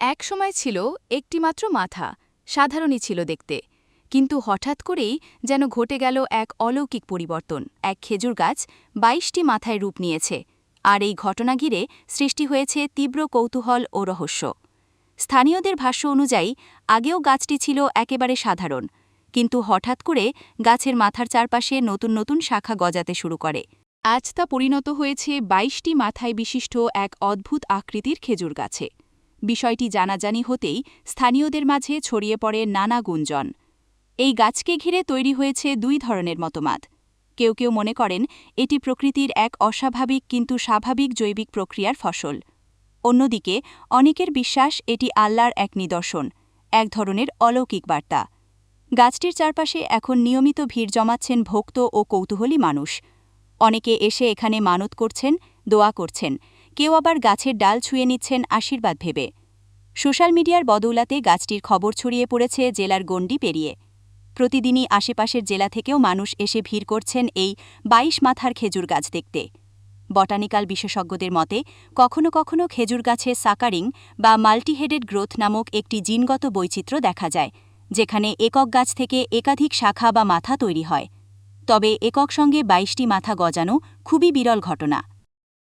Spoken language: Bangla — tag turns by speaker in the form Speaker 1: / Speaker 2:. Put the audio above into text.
Speaker 1: এক সময় ছিল একটিমাত্র মাথা, সাধারণই ছিল দেখতে। কিন্তু হঠাৎ করেই যেন ঘটে গেল এক অলৌকিক পরিবর্তন। এক খেজুর গাছ বাইশটি মাথায় রূপ নিয়েছে আর এই ঘটনা ঘিরে সৃষ্টি হয়েছে তীব্র কৌতূহল ও রহস্য। স্থানীয়দের ভাষ্য অনুযায়ী, আগেও গাছটি ছিল একেবারে সাধারণ, কিন্তু হঠাৎ করে গাছের মাথার চারপাশে নতুন নতুন শাখা গজাতে শুরু করে। আজ তা পরিণত হয়েছে বাইশটি মাথায় বিশিষ্ট এক অদ্ভুত আকৃতির খেজুর গাছে। বিষয়টি জানাজানি হতেই স্থানীয়দের মাঝে ছড়িয়ে পড়ে নানা গুঞ্জন। এই গাছকে ঘিরে তৈরি হয়েছে দুই ধরনের মতবাদ। কেউ কেউ মনে করেন এটি প্রকৃতির এক অস্বাভাবিক কিন্তু স্বাভাবিক জৈবিক প্রক্রিয়ার ফসল। অন্যদিকে অনেকের বিশ্বাস এটি আল্লাহর এক নিদর্শন, এক ধরনের অলৌকিক বার্তা। গাছটির চারপাশে এখন নিয়মিত ভিড় জমাচ্ছেন ভক্ত ও কৌতূহলী মানুষ। অনেকে এসে এখানে মানত করছেন, দোয়া করছেন কেউ আবার গাছের ডাল ছুঁয়ে নিচ্ছেন আশীর্বাদ ভেবে। সোশ্যাল মিডিয়ার বদৌলাতে গাছটির খবর ছড়িয়ে পড়েছে জেলার গণ্ডি পেরিয়ে। প্রতিদিনই আশেপাশের জেলা থেকেও মানুষ এসে ভিড় করছেন এই বাইশ মাথার খেজুর গাছ দেখতে। বটানিক্যাল বিশেষজ্ঞদের মতে, কখনো কখনো খেজুর গাছে সাকারিং বা মাল্টিহেডেড গ্রোথ নামক একটি জিনগত বৈচিত্র্য দেখা যায়, যেখানে একক গাছ থেকে একাধিক শাখা বা মাথা তৈরি হয়। তবে একক সঙ্গে বাইশটি মাথা গজানো খুবই বিরল ঘটনা।